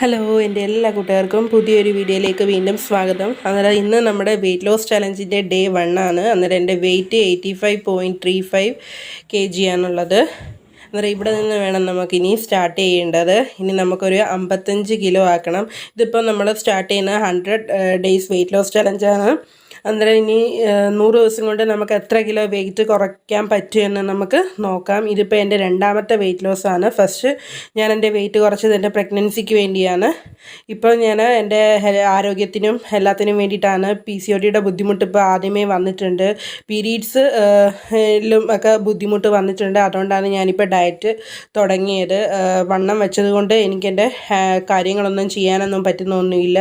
Hello എന്റെ എല്ലാ കൂട്ടുകാർക്കും പുതിയൊരു വീഡിയോയിലേക്ക് വീണ്ടും സ്വാഗതം. അന്നേരം ഇന്ന് നമ്മുടെ വെയിറ്റ് ലോസ് ചലഞ്ചിന്റെ ഡേ വൺ ആണ്. അന്നേരം എന്റെ weight eighty five point three five K G ആണുള്ളത്. അന്നേരം ഇവിടെ നിന്ന് വേണം നമുക്ക് ഇനി സ്റ്റാർട്ട് ചെയ്യേണ്ടത്. ഇനി നമുക്കൊരു അമ്പത്തഞ്ച് കിലോ ആക്കണം. ഇതിപ്പോൾ നമ്മൾ സ്റ്റാർട്ട് ചെയ്യുന്ന ഹൺഡ്രഡ് ഡേയ്സ് വെയിറ്റ് ലോസ് ചലഞ്ചാണ് അന്നേരം ഇനി നൂറ് ദിവസം കൊണ്ട് നമുക്ക് എത്ര കിലോ വെയിറ്റ് കുറയ്ക്കാൻ പറ്റുമെന്ന് നമുക്ക് നോക്കാം. ഇതിപ്പോൾ എന്റെ രണ്ടാമത്തെ വെയിറ്റ് ലോസ് ആണ്. ഫസ്റ്റ് ഞാൻ എന്റെ വെയിറ്റ് കുറച്ചത് എന്റെ പ്രഗ്നൻസിക്ക് വേണ്ടിയാണ്. ഇപ്പോൾ ഞാൻ എന്റെ ആരോഗ്യത്തിനും എല്ലാത്തിനും വേണ്ടിയിട്ടാണ് പി സി ഒ ഡിയുടെ ബുദ്ധിമുട്ട് ഇപ്പോൾ ആദ്യമേ വന്നിട്ടുണ്ട്. പീരീഡ്സ് ലും ഒക്കെ ബുദ്ധിമുട്ട് വന്നിട്ടുണ്ട്. അതുകൊണ്ടാണ് ഞാനിപ്പോൾ ഡയറ്റ് തുടങ്ങിയത്. വണ്ണം വെച്ചത് കൊണ്ട് എനിക്കെന്റെ കാര്യങ്ങളൊന്നും ചെയ്യാനൊന്നും പറ്റുന്നൊന്നുമില്ല.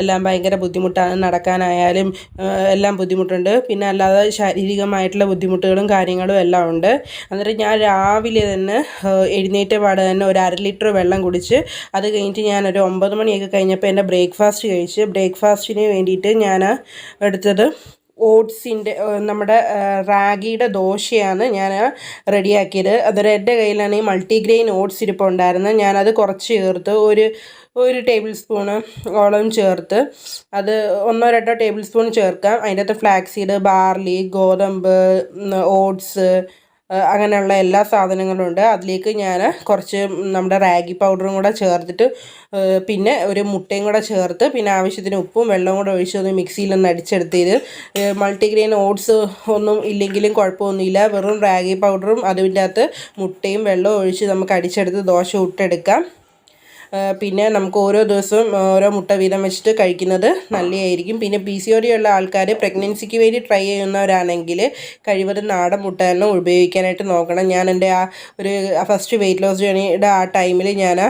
എല്ലാം ഭയങ്കര ബുദ്ധിമുട്ടാണ് നടക്കാനായാലും. എല്ലാം ബുദ്ധിമുട്ടുണ്ട്. പിന്നെ അല്ലാതെ ശാരീരികമായിട്ടുള്ള ബുദ്ധിമുട്ടുകളും കാര്യങ്ങളും എല്ലാം ഉണ്ട്. അന്നേരം ഞാൻ രാവിലെ തന്നെ എഴുന്നേറ്റ പാടെ തന്നെ ഒരു അര ലിറ്റർ വെള്ളം കുടിച്ച് അത് കഴിഞ്ഞിട്ട് ഞാൻ ഒരു ഒമ്പത് മണിയൊക്കെ കഴിഞ്ഞപ്പോൾ എന്റെ ബ്രേക്ക്ഫാസ്റ്റ് കഴിച്ച് ബ്രേക്ക്ഫാസ്റ്റിന് വേണ്ടിയിട്ട് ഞാൻ എടുത്തത് ഓട്സിന്റെ നമ്മുടെ റാഗിയുടെ ദോശയാണ് ഞാൻ റെഡിയാക്കിയത്. അതൊരു എന്റെ കയ്യിലാണ് ഈ മൾട്ടിഗ്രെയിൻ ഓട്സ് ഇരിപ്പുണ്ടായിരുന്നത് ഞാനത് കുറച്ച് ചേർത്ത് ഒരു ഒരു ടേബിൾ സ്പൂണ് ഓളം ചേർത്ത് അത് ഒന്നോ രണ്ടോ ടേബിൾ സ്പൂൺ ചേർക്കാം. അതിന്റെ അകത്ത് ഫ്ലാക്സ് സീഡ് ബാർലി ഗോതമ്പ് ഓട്സ് അങ്ങനെയുള്ള എല്ലാ സാധനങ്ങളും ഉണ്ട്. അതിലേക്ക് ഞാൻ കുറച്ച് നമ്മുടെ റാഗി പൗഡറും കൂടെ ചേർത്തിട്ട് പിന്നെ ഒരു മുട്ടയും കൂടെ ചേർത്ത് പിന്നെ ആവശ്യത്തിന് ഉപ്പും വെള്ളവും കൂടെ ഒഴിച്ച് ഒന്ന് മിക്സിയിലൊന്ന് അടിച്ചെടുത്തത്. മൾട്ടിഗ്രെയിൻ ഓട്സ് ഒന്നും ഇല്ലെങ്കിലും കുഴപ്പമൊന്നുമില്ല. വെറും റാഗി പൗഡറും അതിന്റെ അകത്ത് മുട്ടയും വെള്ളവും ഒഴിച്ച് നമുക്ക് അടിച്ചെടുത്ത് ദോശ ഇട്ടെടുക്കാം പിന്നെ നമുക്ക് ഓരോ ദിവസവും ഓരോ മുട്ട വീതം വെച്ചിട്ട് കഴിക്കുന്നത് നല്ലതായിരിക്കും. പിന്നെ പി സി ഒ ഉള്ള ആൾക്കാർ പ്രഗ്നൻസിക്ക് വേണ്ടി ട്രൈ ചെയ്യുന്നവരാണെങ്കിൽ കഴിവതും നാടൻ മുട്ട തന്നെ ഉപയോഗിക്കാനായിട്ട് നോക്കണം. ഞാൻ എന്റെ ആ ഒരു ഫസ്റ്റ് വെയിറ്റ് ലോസ് ജേണിയുടെ ആ ടൈമിൽ ഞാൻ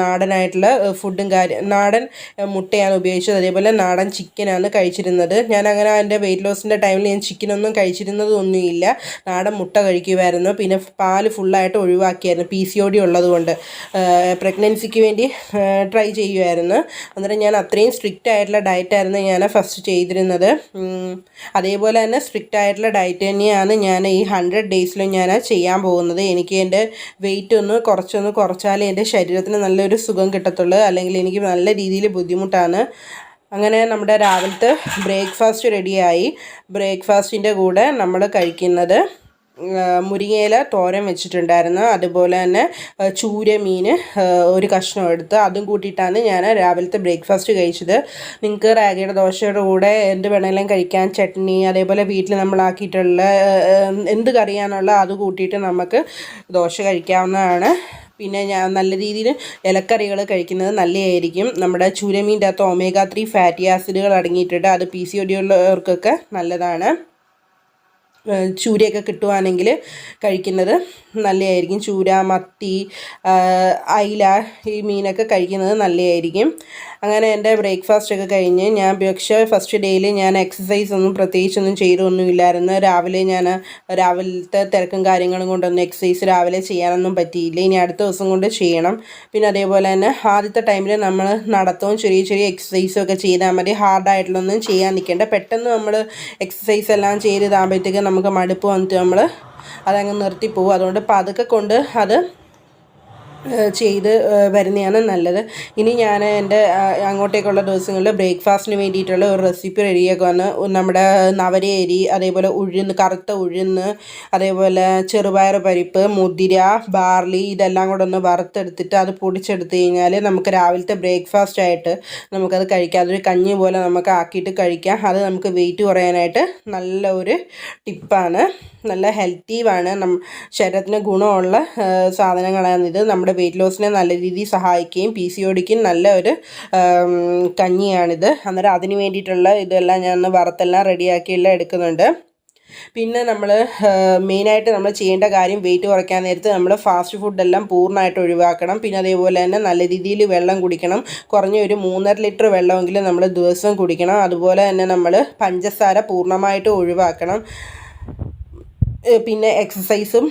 നാടനായിട്ടുള്ള ഫുഡും കാര്യം നാടൻ മുട്ടയാണ് ഉപയോഗിച്ചത്. അതേപോലെ നാടൻ ചിക്കനാണ് കഴിച്ചിരുന്നത്. ഞാൻ അങ്ങനെ എന്റെ വെയിറ്റ് ലോസിന്റെ ടൈമിൽ ഞാൻ ചിക്കനൊന്നും കഴിച്ചിരുന്നതൊന്നുമില്ല നാടൻ മുട്ട കഴിക്കുമായിരുന്നു പിന്നെ പാൽ ഫുള്ളായിട്ട് ഒഴിവാക്കിയായിരുന്നു. പി സി ഒ ഡി ഉള്ളതുകൊണ്ട് പ്രഗ്നൻസിക്ക് വേണ്ടി ട്രൈ ചെയ്യുമായിരുന്നു അന്നേരം ഞാൻ അത്രയും സ്ട്രിക്റ്റ് ആയിട്ടുള്ള ഡയറ്റായിരുന്നു ഞാൻ ഫസ്റ്റ് ചെയ്തിരുന്നത്. അതേപോലെ തന്നെ സ്ട്രിക്റ്റ് ആയിട്ടുള്ള ഡയറ്റ് തന്നെയാണ് ഞാൻ ഈ ഹൺഡ്രഡ് ഡേയ്സിലും ഞാൻ ചെയ്യാൻ പോകുന്നത്. എനിക്ക് എന്റെ വെയിറ്റ് ഒന്ന് കുറച്ചൊന്ന് കുറച്ചാലേ എന്റെ ശരീരത്തിന് നല്ലൊരു സുഖം കിട്ടത്തുള്ളൂ. അല്ലെങ്കിൽ എനിക്ക് നല്ല രീതിയിൽ ബുദ്ധിമുട്ടാണ്. അങ്ങനെ നമ്മുടെ രാവിലത്തെ ബ്രേക്ക്ഫാസ്റ്റ് റെഡിയായി ബ്രേക്ക്ഫാസ്റ്റിന്റെ കൂടെ നമ്മൾ കഴിക്കുന്നത് മുരിങ്ങയില തോരൻ വെച്ചിട്ടുണ്ടായിരുന്നു. അതുപോലെ തന്നെ ചൂരമീൻ ചൂര മീൻ ഒരു കഷ്ണം എടുത്ത് അതും കൂട്ടിയിട്ടാണ് ഞാൻ രാവിലത്തെ ബ്രേക്ക്ഫാസ്റ്റ് കഴിച്ചത്. നിങ്ങൾക്ക് റാഗിയുടെ ദോശയുടെ കൂടെ എന്ത് വേണമെങ്കിലും കഴിക്കാൻ ചട്നി അതേപോലെ വീട്ടിൽ നമ്മളാക്കിയിട്ടുള്ള എന്ത് കറിയാണുള്ള അത് കൂട്ടിയിട്ട് നമുക്ക് ദോശ കഴിക്കാവുന്നതാണ്. പിന്നെ ഞാൻ നല്ല രീതിയിൽ ഇലക്കറികൾ കഴിക്കുന്നത് നല്ലതായിരിക്കും. നമ്മുടെ ചൂരമീന്റെ അകത്ത് ഒമേഗ ത്രീ ഫാറ്റി ആസിഡുകൾ അടങ്ങിയിട്ടുണ്ട്. അത് പി സി ഒടിയുള്ളവർക്കൊക്കെ നല്ലതാണ്. ചൂരയൊക്കെ കിട്ടുവാണെങ്കിൽ കഴിക്കുന്നത് നല്ലതായിരിക്കും ചൂര മത്തി അയില ഈ മീനൊക്കെ കഴിക്കുന്നത് നല്ലതായിരിക്കും അങ്ങനെ എന്റെ ബ്രേക്ക്ഫാസ്റ്റ് ഒക്കെ കഴിഞ്ഞ് ഞാൻ പക്ഷേ ഫസ്റ്റ് ഡേയിൽ ഞാൻ എക്സസൈസ് ഒന്നും പ്രത്യേകിച്ചൊന്നും ചെയ്തൊന്നുമില്ലായിരുന്നു. രാവിലെ ഞാൻ രാവിലത്തെ തിരക്കും കാര്യങ്ങളും കൊണ്ടൊന്നും എക്സസൈസ് രാവിലെ ചെയ്യാനൊന്നും പറ്റിയില്ല. ഇനി അടുത്ത ദിവസം കൊണ്ട് ചെയ്യണം. പിന്നെ അതേപോലെ തന്നെ ആദ്യത്തെ ടൈമിൽ നമ്മൾ നടത്തവും ചെറിയ ചെറിയ എക്സസൈസും ഒക്കെ ചെയ്താൽ മതി. ഹാർഡായിട്ടുള്ളൊന്നും ചെയ്യാൻ നിൽക്കേണ്ട. പെട്ടെന്ന് നമ്മൾ എക്സസൈസ് എല്ലാം ചെയ്ത് ഇതാകുമ്പോഴത്തേക്ക് നമുക്ക് മടുപ്പ് വന്നിട്ട് നമ്മൾ അതങ്ങ് നിർത്തിപ്പോവും അതുകൊണ്ട് പതുക്കെ കൊണ്ട് അത് ചെയ്ത് വരുന്നതാണ് നല്ലത്. ഇനി ഞാൻ എന്റെ അങ്ങോട്ടേക്കുള്ള ദിവസങ്ങളിൽ ബ്രേക്ക്ഫാസ്റ്റിന് വേണ്ടിയിട്ടുള്ള ഒരു റെസിപ്പി റെഡിയാക്കുവാണ്. നമ്മുടെ നവര അരി അതേപോലെ ഉഴുന്ന് കറുത്ത ഉഴുന്ന് അതേപോലെ ചെറുപയർ പരിപ്പ് മുതിര ബാർലി ഇതെല്ലാം കൂടെ ഒന്ന് വറുത്തെടുത്തിട്ട് അത് പൊടിച്ചെടുത്ത് കഴിഞ്ഞാൽ നമുക്ക് രാവിലത്തെ ബ്രേക്ക്ഫാസ്റ്റ് ആയിട്ട് നമുക്കത് കഴിക്കാം. അതൊരു കഞ്ഞി പോലെ നമുക്ക് ആക്കിയിട്ട് കഴിക്കാം. അത് നമുക്ക് വെയിറ്റ് കുറയാനായിട്ട് നല്ല ഒരു ടിപ്പാണ്. നല്ല ഹെൽത്തീവാണ് നം ശരീരത്തിന് ഗുണമുള്ള സാധനങ്ങളാണ് ഇത്. നമ്മുടെ വെയിറ്റ് ലോസിനെ നല്ല രീതിയിൽ സഹായിക്കുകയും പി സി ഒടിക്കും നല്ല ഒരു കഞ്ഞിയാണിത് അന്നേരം അതിന് വേണ്ടിയിട്ടുള്ള ഇതെല്ലാം ഞാൻ ഒന്ന് വറുത്തെല്ലാം റെഡിയാക്കിയെല്ലാം എടുക്കുന്നുണ്ട്. പിന്നെ നമ്മൾ മെയിനായിട്ട് നമ്മൾ ചെയ്യേണ്ട കാര്യം വെയിറ്റ് കുറയ്ക്കാൻ നേരത്ത് നമ്മൾ ഫാസ്റ്റ് ഫുഡെല്ലാം പൂർണമായിട്ട് ഒഴിവാക്കണം. പിന്നെ അതേപോലെ തന്നെ നല്ല രീതിയിൽ വെള്ളം കുടിക്കണം. കുറഞ്ഞ ഒരു മൂന്നര ലിറ്റർ വെള്ളമെങ്കിലും നമ്മൾ ദിവസം കുടിക്കണം. അതുപോലെ തന്നെ നമ്മൾ പഞ്ചസാര പൂർണമായിട്ട് ഒഴിവാക്കണം. പിന്നെ എക്സസൈസും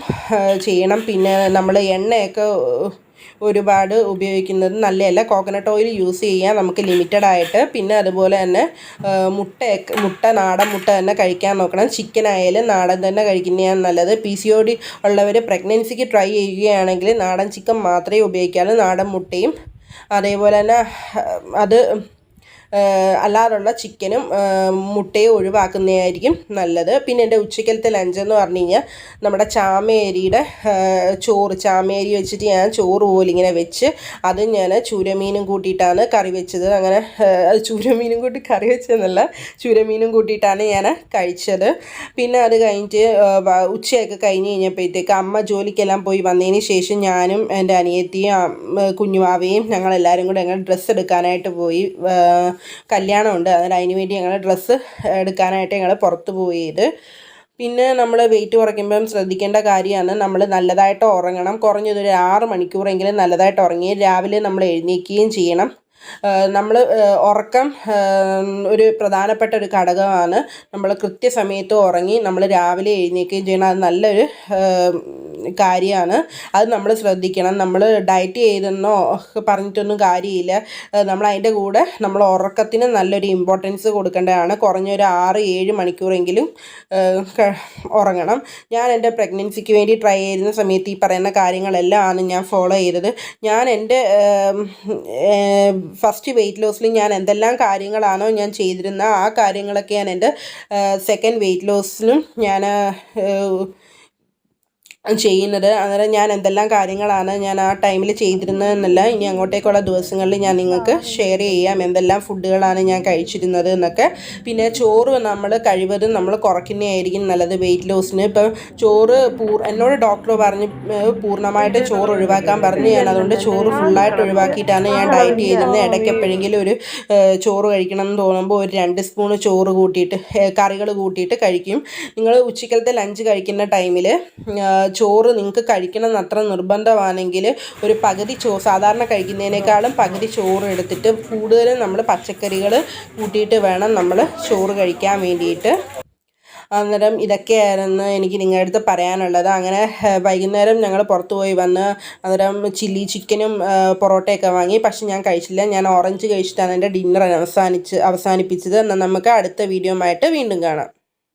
ചെയ്യണം. പിന്നെ നമ്മൾ എണ്ണയൊക്കെ ഒരുപാട് ഉപയോഗിക്കുന്നത് നല്ലതല്ല കോക്കനട്ട് ഓയിൽ യൂസ് ചെയ്യാൻ നമുക്ക് ലിമിറ്റഡ് ആയിട്ട്. പിന്നെ അതുപോലെ തന്നെ മുട്ട മുട്ടയൊക്കെ മുട്ട നാടൻ മുട്ട തന്നെ കഴിക്കാൻ നോക്കണം. ചിക്കൻ ആയാലും നാടൻ തന്നെ കഴിക്കുന്നതാണ് നല്ലത്. പി സി ഒ ഡി ഉള്ളവർ പ്രഗ്നൻസിക്ക് ട്രൈ ചെയ്യുകയാണെങ്കിൽ നാടൻ ചിക്കൻ മാത്രമേ ഉപയോഗിക്കാവൂ. നാടൻ മുട്ടയും അതേപോലെ തന്നെ അത് അല്ലാതുള്ള ചിക്കനും മുട്ടയും ഒഴിവാക്കുന്നതായിരിക്കും നല്ലത്. പിന്നെ എന്റെ ലഞ്ച് എന്ന് പറഞ്ഞു കഴിഞ്ഞാൽ നമ്മുടെ ചാമേരിയുടെ ചോറ് ചാമേരി വെച്ചിട്ട് ഞാൻ ചോറ് പോലെ ഇങ്ങനെ വെച്ച് അത് ഞാൻ ചൂരമീനും കൂട്ടിയിട്ടാണ് കറി വെച്ചത്. അങ്ങനെ അത് ചൂരമീനും കൂട്ടി കറി വെച്ചതെന്നല്ല ചൂരമീനും കൂട്ടിയിട്ടാണ് ഞാൻ കഴിച്ചത്. പിന്നെ അത് കഴിഞ്ഞിട്ട് ഉച്ചയൊക്കെ കഴിഞ്ഞ് കഴിഞ്ഞപ്പോഴത്തേക്ക് അമ്മ ജോലിക്കെല്ലാം പോയി വന്നതിന് ശേഷം ഞാനും എന്റെ അനിയത്തിയും കുഞ്ഞുമാവയും ഞങ്ങളെല്ലാവരും കൂടെ ഞങ്ങൾ ഡ്രസ്സ് എടുക്കാനായിട്ട് പോയി. കല്യാണമുണ്ട്. അതിന് അതിന് വേണ്ടി ഞങ്ങൾ ഡ്രസ്സ് എടുക്കാനായിട്ട് ഞങ്ങൾ പുറത്ത് പോയത് പിന്നെ നമ്മൾ വെയിറ്റ് കുറയ്ക്കുമ്പം ശ്രദ്ധിക്കേണ്ട കാര്യമാണ് നമ്മൾ നല്ലതായിട്ട് ഉറങ്ങണം. കുറഞ്ഞതൊരു ആറ് മണിക്കൂറെങ്കിലും നല്ലതായിട്ട് ഉറങ്ങി രാവിലെ നമ്മൾ എഴുന്നേൽക്കുകയും ചെയ്യണം. നമ്മൾ ഉറക്കം ഒരു പ്രധാനപ്പെട്ട ഒരു ഘടകമാണ്. നമ്മൾ കൃത്യസമയത്ത് ഉറങ്ങി നമ്മൾ രാവിലെ എഴുന്നേൽക്കുകയും ചെയ്യണം. അത് നല്ലൊരു കാര്യമാണ്. അത് നമ്മൾ ശ്രദ്ധിക്കണം. നമ്മൾ ഡയറ്റ് ചെയ്തെന്നോ പറഞ്ഞിട്ടൊന്നും കാര്യമില്ല. നമ്മൾ അതിന്റെ കൂടെ നമ്മൾ ഉറക്കത്തിന് നല്ലൊരു ഇമ്പോർട്ടൻസ് കൊടുക്കേണ്ടതാണ്. കുറഞ്ഞൊരു ആറ് ഏഴ് മണിക്കൂറെങ്കിലും ഉറങ്ങണം. ഞാൻ എന്റെ പ്രഗ്നൻസിക്ക് വേണ്ടി ട്രൈ ചെയ്യുന്ന സമയത്ത് ഈ പറയുന്ന കാര്യങ്ങളെല്ലാം ആണ് ഞാൻ ഫോളോ ചെയ്തത്. ഞാൻ എന്റെ ഫസ്റ്റ് വെയിറ്റ് ലോസിൽ ഞാൻ എന്തെല്ലാം കാര്യങ്ങളാണോ ഞാൻ ചെയ്തിരുന്ന ആ കാര്യങ്ങളൊക്കെ ഞാൻ എന്റെ സെക്കൻഡ് വെയിറ്റ് ലോസിലും ഞാൻ ചെയ്യുന്നത്. അന്നേരം ഞാൻ എന്തെല്ലാം കാര്യങ്ങളാണ് ഞാൻ ആ ടൈമിൽ ചെയ്തിരുന്നത് എന്നല്ല ഇനി അങ്ങോട്ടേക്കുള്ള ദിവസങ്ങളിൽ ഞാൻ നിങ്ങൾക്ക് ഷെയർ ചെയ്യാം. എന്തെല്ലാം ഫുഡുകളാണ് ഞാൻ കഴിച്ചിരുന്നത് എന്നൊക്കെ. പിന്നെ ചോറ് നമ്മൾ കഴിവതും നമ്മൾ കുറയ്ക്കുന്നതായിരിക്കും നല്ലത് വെയിറ്റ് ലോസിന് ഇപ്പം ചോറ് പൂർ എന്നോട് ഡോക്ടർ പറഞ്ഞ് പൂർണമായിട്ട് ചോറ് ഒഴിവാക്കാൻ പറഞ്ഞു ഞാൻ അതുകൊണ്ട് ചോറ് ഫുള്ളായിട്ട് ഒഴിവാക്കിയിട്ടാണ് ഞാൻ ഡയറ്റ് ചെയ്തിരുന്നത്. ഇടയ്ക്ക് എപ്പോഴെങ്കിലും ഒരു ചോറ് കഴിക്കണം എന്ന് തോന്നുമ്പോൾ ഒരു രണ്ട് സ്പൂൺ ചോറ് കൂട്ടിയിട്ട് കറികൾ കൂട്ടിയിട്ട് കഴിക്കും. നിങ്ങൾ ഉച്ചക്കലത്തെ ലഞ്ച് കഴിക്കുന്ന ടൈമിൽ ചോറ് നിങ്ങൾക്ക് കഴിക്കണം അത്ര നിർബന്ധമാണെങ്കിൽ ഒരു പകുതി ചോ സാധാരണ കഴിക്കുന്നതിനേക്കാളും പകുതി ചോറ് എടുത്തിട്ട് കൂടുതലും നമ്മൾ പച്ചക്കറികൾ കൂട്ടിയിട്ട് വേണം നമ്മൾ ചോറ് കഴിക്കാൻ വേണ്ടിയിട്ട്. അന്നേരം ഇതൊക്കെയായിരുന്നു എനിക്ക് നിങ്ങളുടെ അടുത്ത് പറയാനുള്ളത്. അങ്ങനെ വൈകുന്നേരം ഞങ്ങൾ പുറത്ത് പോയി വന്ന് അന്നേരം ചില്ലി ചിക്കനും പൊറോട്ടയൊക്കെ വാങ്ങി. പക്ഷെ ഞാൻ കഴിച്ചില്ല. ഞാൻ ഓറഞ്ച് കഴിച്ചിട്ടാണ് എന്റെ ഡിന്നർ അവസാനിച്ച് അവസാനിപ്പിച്ചത്. എന്നാൽ നമുക്ക് അടുത്ത വീഡിയോ ആയിട്ട് വീണ്ടും കാണാം.